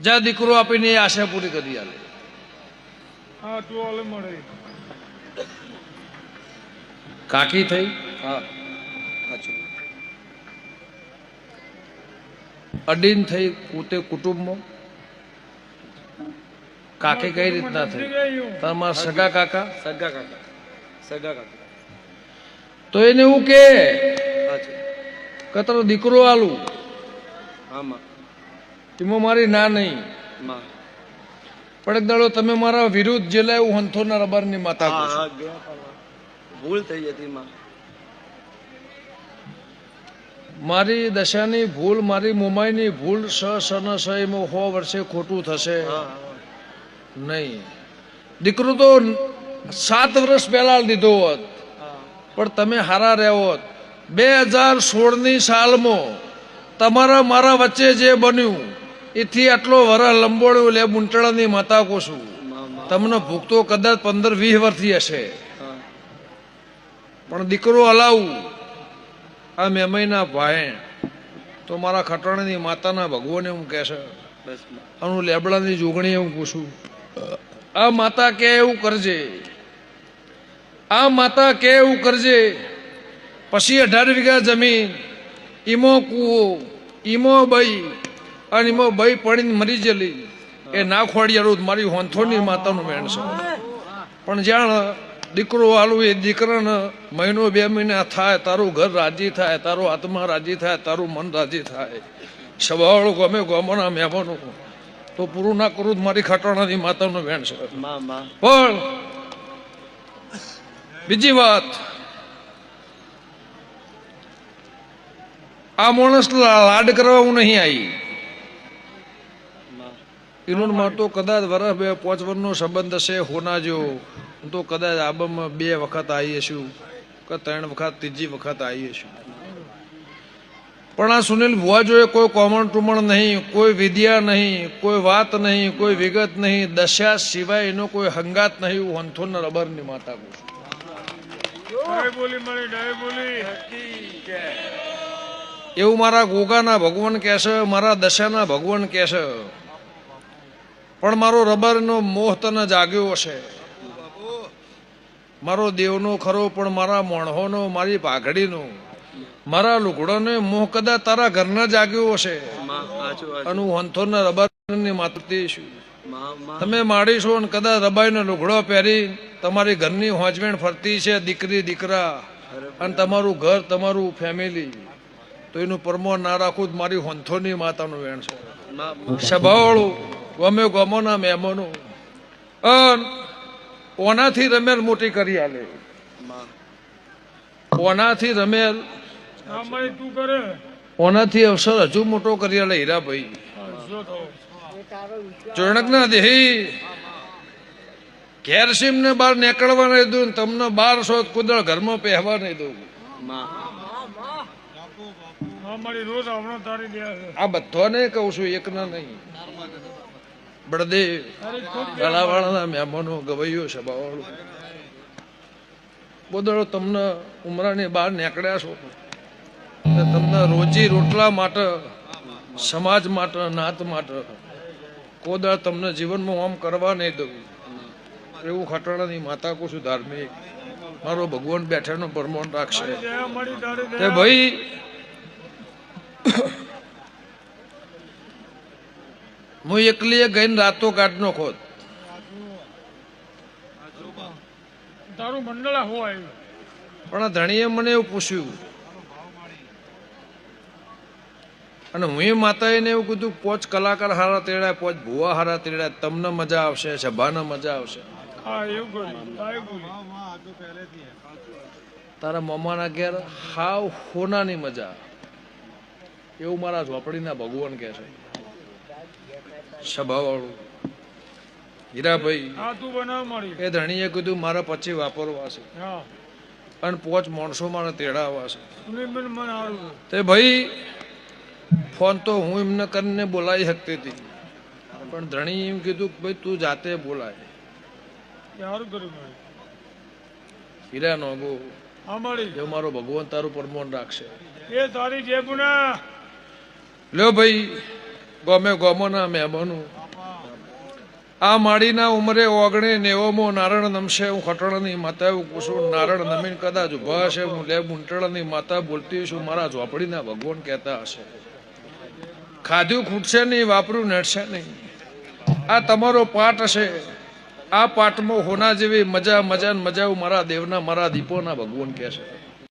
જ્યાં દીકરો આપીને એ આશા પૂરી કરી આલે. કાકી થઈ? હા. અડીન થઈ પોતે કુટુંબમાં? કાકી કઈ રીતના થઈ? તમારા સગા કાકા? સગા કાકા. સગા કાકા. તો એને એવું કે તારો દીકરો આલું. હા માં. એમાં મારી ના નહીં. પણ એક દાડો તમે મારા વિરુદ્ધ જે લાવ્યું હંથોના રબરની માતા. ભૂલ થઈ હતી મારી. દશાની ભૂલ મારી મુંબઈની ભૂલ સ સન સ એમાં હો વર્ષે ખોટું થશે. નહીં. દીકરો તો સાત વર્ષ પહેલા લીધો હોત. પણ તમે હારા રહ્યો હોત. બે હજાર સોળની સાલમાં તમારા મારા વચ્ચે જે બન્યું એથી આટલો વરસ લંબોળ્યો લે મુંટળાની માતા કોશું તમને ભૂખતો કદાચ પંદર વીસ વર્ષથી હશે. પણ દીકરો હલાવું આ મેમયના ભાઈ તો મારા ખટાણાની માતાના ભગવાને હું કહેશે માં આનું લેબડાની જોગણી હું પૂછું આ માતા કે એવું કરજે. આ માતા કે એવું કરજે. પછી અઢાર વીઘા જમીન ઈમો કૂવો ઈમો બઈ અને ઈમો ભાઈ પડીને મરી જલી એ ના ખોડિયારું મારી હોંથોની માતાનું મેણ છે. પણ જાણ દીકરો વાલું એ દીકરાને મહિનો બે મહિના થાય તારું ઘર રાજી થાય તારો આત્મા રાજી થાય તારું મન રાજી થાય. સવાળો ગમે ગમોના મહેમાનો તો પૂરું ના કરું મારી ખટાણાની માતાનો વેણ છે. પણ બીજી વાત. આ માણસ લાડ કરવા હું નહીં આવી. એનું માં તો કદાચ વર્ષ બે પાંચ વર્ષનો સંબંધ હશે હોના જો હું તો કદાચ આબમમાં બે વખત આવીએ છું કે ત્રણ વખત ત્રીજી વખત આવીએ છું. પણ આ સુનિલ ભુવા જોઈએ કોઈ કોમણ ટુમણ નહીં કોઈ વિદ્યા નહીં કોઈ વાત નહીં કોઈ વિગત નહીં દશા સિવાય એનો કોઈ હંગાત નહીં હું હંથોના રબરની માતા કહું છું. એવું મારા ગોગાના ભગવાન કહેશે મારા દશાના ભગવાન કહેશે. પણ મારો રબરનો મોહ તને જાગ્યો હશે. મારો દેવનો ખરો પણ મારા મોણહોનો મારી પાઘડીનો. મારા લુગડાનો મોહ કદાચ તારા ઘરના જાગ્યો હશે. અને હું હંથોના રબરની માતૃતી છું. તમે માડીશો ને કદાચ રબાઈનો લુગડો પહેરી તમારી ઘરની હોંચવેણ ફરતી છે દીકરી દીકરા. અને તમારું ઘર તમારું ફેમિલી તો એનું પરમો ના રાખવું જ મારી હોંથોની માતાનું વેણ છે. સભાવાળું ગમે ગમોના મહેમાનો. ઓનાથી રમેલ મોટી કરી આલે. ઓનાથી રમેલ. ઓનાથી અવસર હજુ મોટો કરી આલે હીરાભાઈ ચોણકના દેહી. કેરસીમ ને બહાર નીકળવા નહીં દઉં ને તમને બાર સો કુદળ ઘરમાં પહેવા નહીં દઉં. આ હા નહીં કહું છું એકના નહીં. બળદેવ ગળાવાળાના મહેમાનો ગવૈયો સભાવાળો બોદળો તમને ઉમરાની બહાર નીકળ્યા છો. તમને રોજી રોટલા માટે, સમાજ માટે, નાત માટે કોદળ તમને જીવનમાં આમ કરવા નહીં દઉં. એવું ખટાણાની માતા કહું છું, ધાર્મિક. મારો ભગવાન બેઠાનો પરમોન રાખશે. કે ભાઈ હું એકલી ગઈને રાતો કાઢ નો ખોદ. તારું મંડળ હોય પણ ધણીએ મને એવું પૂછ્યું. અને હું એ માતાએ એવું કીધું પોચ કલાકાર હારા તેડાય પોચ ભુવા હારા તેડાય તમને મજા આવશે સભાને મજા આવશે. હા એવું કર્યું તારા મમાના ઘેર હાવ હોનાની મજા. એવું મારા ઝોપડીના ભગવાન કહે છે. સભાવાળું. હીરાભાઈ હા તું એ ધણીએ કીધું મારા પછી વાપરવા છે. હા. અને પોચ માણસો મારે તેડાવા છે. તે ભાઈ ફોન તો હું એમને કરીને બોલાવી શકતી હતી. પણ ધણી એમ કીધું કે ભાઈ તું જાતે બોલાય. હીરા હા મળી એ મારો ભગવાન તારું પરમોન રાખશે. એ તારી જે લ્યો ભાઈ ગોમે ગોમોના મહેમાનો. આ માળીના ઉંમરે ઓગણે નેવોમો નારણ નમશે હું ખટણની માતા એવું નારણ નમીન કદાચ ઊભા હશે, હું લે બુંટળની માતા બોલતી છું મારા ઝોપડીના ભગવાન કહેતા હશે. ખાધ્યું ખૂટશે નહીં, વાપરું નડશે નહીં. આ તમારો પાઠ હશે. આ પાઠમાં હોના જેવી મજા મજા મજા મારા દેવના, મારા દીપોના ભગવાન કહે છે